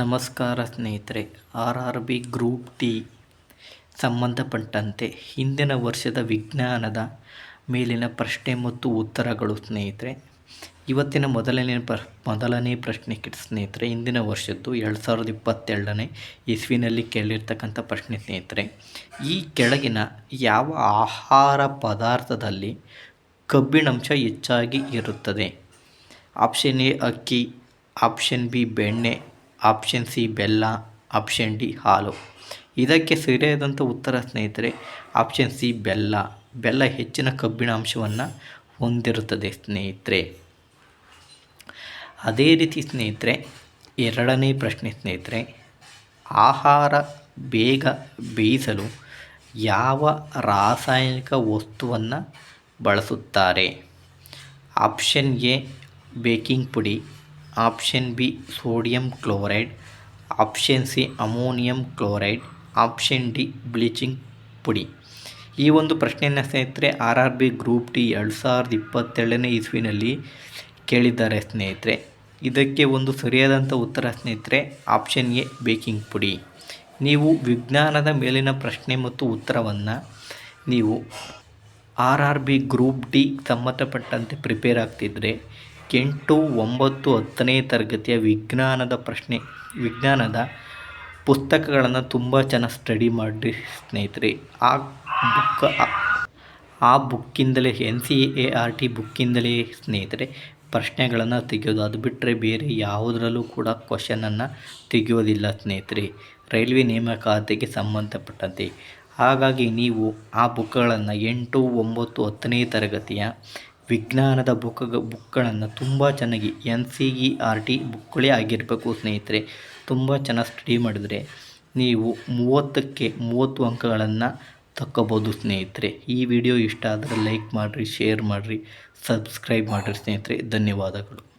ನಮಸ್ಕಾರ ಸ್ನೇಹಿತರೆ, R R B group D ಸಂಬಂಧಪಟ್ಟಂತೆ ಹಿಂದಿನ ವರ್ಷದ ವಿಜ್ಞಾನದ ಮೇಲಿನ ಪ್ರಶ್ನೆ ಮತ್ತು ಉತ್ತರಗಳು ಸ್ನೇಹಿತರೆ. ಇವತ್ತಿನ ಮೊದಲನೇ ಪ್ರ, ಮೊದಲನೇ ಪ್ರಶ್ನೆ ಸ್ನೇಹಿತರೆ, ಹಿಂದಿನ ವರ್ಷದ್ದು ಎರಡು ಸಾವಿರದ ಇಪ್ಪತ್ತೆರಡನೇ ಇಸ್ವಿನಲ್ಲಿ ಕೇಳಿರ್ತಕ್ಕಂಥ ಪ್ರಶ್ನೆ ಸ್ನೇಹಿತರೆ. ಈ ಕೆಳಗಿನ ಯಾವ ಆಹಾರ ಪದಾರ್ಥದಲ್ಲಿ ಕಬ್ಬಿಣಾಂಶ ಹೆಚ್ಚಾಗಿ ಇರುತ್ತದೆ? ಆಪ್ಷನ್ ಎ ಅಕ್ಕಿ, ಆಪ್ಷನ್ ಬಿ ಬೆಣ್ಣೆ ಆಪ್ಷನ್ ಸಿ ಬೆಲ್ಲ ಆಪ್ಷನ್ ಡಿ ಹಾಲು ಇದಕ್ಕೆ ಸರಿಯಾದಂಥ ಉತ್ತರ ಸ್ನೇಹಿತರೆ ಆಪ್ಷನ್ ಸಿ ಬೆಲ್ಲ ಬೆಲ್ಲ ಹೆಚ್ಚಿನ ಕಬ್ಬಿಣಾಂಶವನ್ನು ಹೊಂದಿರುತ್ತದೆ ಸ್ನೇಹಿತರೆ. ಅದೇ ರೀತಿ ಸ್ನೇಹಿತರೆ, ಎರಡನೇ ಪ್ರಶ್ನೆ ಸ್ನೇಹಿತರೆ, ಆಹಾರ ಬೇಗ ಬೇಯಿಸಲು ಯಾವ ರಾಸಾಯನಿಕ ವಸ್ತುವನ್ನು ಬಳಸುತ್ತಾರೆ? ಆಪ್ಷನ್ ಎ ಬೇಕಿಂಗ್ ಪುಡಿ. Option B sodium chloride option C ammonium chloride option D bleaching ಪುಡಿ. ಈ ಒಂದು ಪ್ರಶ್ನೆಯನ್ನು ಸ್ನೇಹಿತರೆ R R B group D ಎರಡು ಸಾವಿರದ ಇಪ್ಪತ್ತೆರಡನೇ ಇಸ್ವಿನಲ್ಲಿ ಕೇಳಿದ್ದಾರೆ ಸ್ನೇಹಿತರೆ. ಇದಕ್ಕೆ ಒಂದು ಸರಿಯಾದಂಥ ಉತ್ತರ ಸ್ನೇಹಿತರೆ ಆಪ್ಷನ್ ಎ ಬೇಕಿಂಗ್ ಪುಡಿ. ನೀವು ವಿಜ್ಞಾನದ ಮೇಲಿನ ಪ್ರಶ್ನೆ ಮತ್ತು ಉತ್ತರವನ್ನು ನೀವು R R B group D ಸಂಬಂಧಪಟ್ಟಂತೆ ಪ್ರಿಪೇರ್ ಆಗ್ತಿದ್ರೆ ಎಂಟು ಒಂಬತ್ತು ಹತ್ತನೇ ತರಗತಿಯ ವಿಜ್ಞಾನದ ಪ್ರಶ್ನೆ, ವಿಜ್ಞಾನದ ಪುಸ್ತಕಗಳನ್ನು ತುಂಬ ಚೆನ್ನಾಗಿ ಸ್ಟಡಿ ಮಾಡಿ ಸ್ನೇಹಿತರೆ. ಆ ಬುಕ್ ಆ ಬುಕ್ಕಿಂದಲೇ N C E R T ಬುಕ್ಕಿಂದಲೇ ಸ್ನೇಹಿತರೆ, ಪ್ರಶ್ನೆಗಳನ್ನು ತೆಗೆಯೋದು ಅದು ಬಿಟ್ಟರೆ ಬೇರೆ ಯಾವುದರಲ್ಲೂ ಕೂಡ ಕ್ವಶನನ್ನು ತೆಗೆಯೋದಿಲ್ಲ ಸ್ನೇಹಿತರೆ. ರೈಲ್ವೆ ನೇಮಕಾತಿಗೆ ಸಂಬಂಧಪಟ್ಟಂತೆ. ಹಾಗಾಗಿ ನೀವು ಆ ಬುಕ್ಗಳನ್ನು ಎಂಟು ಒಂಬತ್ತು ಹತ್ತನೇ ತರಗತಿಯ ವಿಜ್ಞಾನದ ಬುಕ್ ಬುಕ್ಗಳನ್ನು ತುಂಬ ಚೆನ್ನಾಗಿ N C E R T ಬುಕ್ಗಳೇ ಆಗಿರಬೇಕು ಸ್ನೇಹಿತರೆ. ತುಂಬ ಚೆನ್ನಾಗಿ ಸ್ಟಡಿ ಮಾಡಿದರೆ ನೀವು ಮೂವತ್ತಕ್ಕೆ ಮೂವತ್ತು ಅಂಕಗಳನ್ನು ತಕ್ಕೋಬೋದು ಸ್ನೇಹಿತರೆ. ಈ ವಿಡಿಯೋ ಇಷ್ಟ ಆದರೆ ಲೈಕ್ ಮಾಡಿರಿ, ಶೇರ್ ಮಾಡಿರಿ, ಸಬ್ಸ್ಕ್ರೈಬ್ ಮಾಡಿರಿ ಸ್ನೇಹಿತರೆ. ಧನ್ಯವಾದಗಳು.